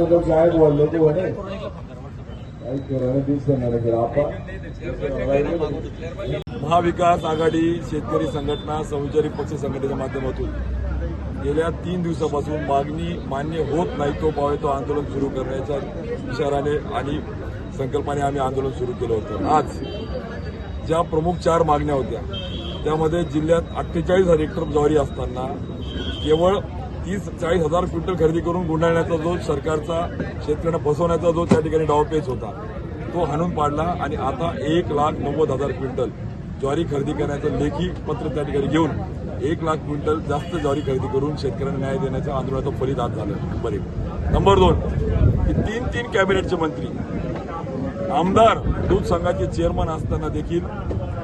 काय बोललो ते म्हणे. काही करायला दिसणार महाविकास आघाडी शेतकरी संघटना सहचारी पक्ष संघटनेच्या माध्यमातून गेल्या तीन दिवसापासून मागणी मान्य होत नाही तो पावे तो आंदोलन सुरू करण्याच्या इशाराने आणि संकल्पाने आम्ही आंदोलन सुरू केलं होतं. आज ज्या प्रमुख चार मागण्या होत्या त्यामध्ये जिल्ह्यात अठ्ठेचाळीस हजार हेक्टर ज्वारी असताना केवळ तीस चाळीस हजार क्विंटल खरेदी करून गुंडाळण्याचा जो सरकारचा शेतकऱ्यांना फसवण्याचा जो त्या ठिकाणी डावपेच होता तो हाणून पाडला आणि आता एक लाख नव्वद हजार क्विंटल ज्वारी खरेदी करण्याचं लेखी पत्र त्या ठिकाणी घेऊन एक लाख क्विंटल जास्त ज्वारी खरेदी करून शेतकऱ्यांना न्याय देण्याच्या आंदोलनाचं फलित आज झालं. नंबर एक नंबर दोन की तीन तीन कॅबिनेटचे मंत्री आमदार दूध संघाचे चेअरमन असताना देखील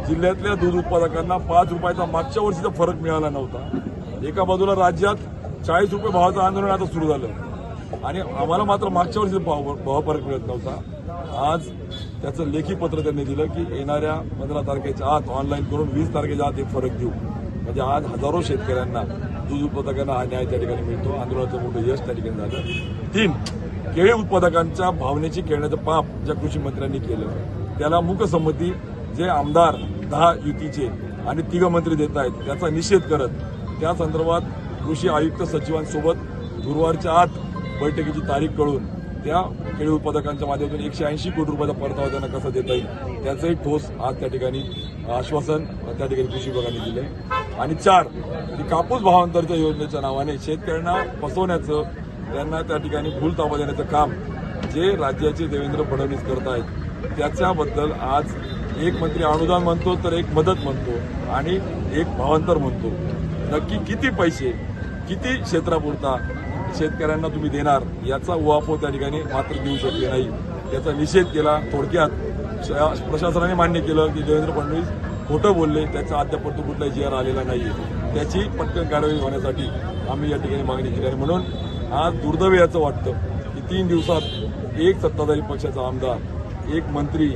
जिल्ह्यातल्या दूध उत्पादकांना पाच रुपयाचा मागच्या वर्षीचा फरक मिळाला नव्हता. एका बाजूला राज्यात चाळीस रुपये भावाचं आंदोलन आता सुरू झालं. आणि आम्हाला मात्र मागच्या वर्षी भाव भाव फरक मिळत नव्हता. आज त्याचं लेखी पत्र त्यांनी दिलं की येणाऱ्या पंधरा तारखेच्या आत ऑनलाईन करून वीस तारखेच्या आत एक फरक देऊ. म्हणजे आज हजारो शेतकऱ्यांना दूध उत्पादकांना हा न्याय त्या ठिकाणी मिळतो. आंदोलनाचं मोठं यश त्या ठिकाणी झालं. तीन केळी उत्पादकांच्या भावनेची खेळण्याचं पाप ज्या कृषी मंत्र्यांनी केलं त्याला मुकसंमती जे आमदार दहा युतीचे आणि तिघ मंत्री देत आहेत त्याचा निषेध करत त्या संदर्भात कृषी आयुक्त सचिवांसोबत गुरुवारच्या आत बैठकीची तारीख कळून त्या केळी उत्पादकांच्या माध्यमातून एकशे ऐंशी कोटी रुपयाचा परतावा त्यांना कसा देता येईल त्याचंही ठोस आज त्या ठिकाणी आश्वासन त्या ठिकाणी कृषी विभागाने आहे आणि चार की कापूस भावांतरच्या योजनेच्या नावाने शेतकऱ्यांना फसवण्याचं त्यांना त्या ठिकाणी भूल ताबा देण्याचं काम जे राज्याचे देवेंद्र फडणवीस करत आहेत त्याच्याबद्दल आज एक मंत्री अनुदान म्हणतो तर एक मदत म्हणतो आणि एक भावांतर म्हणतो. नक्की किती पैसे किती क्षेत्रापुरता शेतकऱ्यांना तुम्ही देणार याचा उहापोह त्या ठिकाणी मात्र देऊ शकले नाही. त्याचा निषेध केला थोडक्यात श- प्रशासनाने मान्य केलं की देवेंद्र फडणवीस खोटं बोलले त्याचा अद्यापर्यंत कुठलाही जी आर आलेला नाहीये. त्याची पटकन कारवाई होण्यासाठी आम्ही या ठिकाणी मागणी केली आणि म्हणून आज दुर्दैव याचं वाटतं की तीन दिवसात एक सत्ताधारी पक्षाचा आमदार एक मंत्री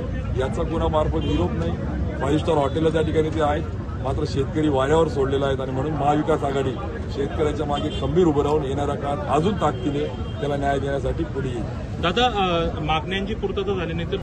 याचा कोणामार्फत निरोप नाही. फाईव्ह स्टार हॉटेलला त्या ठिकाणी ते आहेत. मात्र शेतकरी वाऱ्यावर सोडलेला आहेत आणि म्हणून महाविकास आघाडी शेतकऱ्याच्या मागे खंबीर उभं राहून येणारा काळ अजून ताकदीने त्याला न्याय देण्यासाठी पुढे येईल. दादा मागण्यांची पूर्तता झाली नाही तर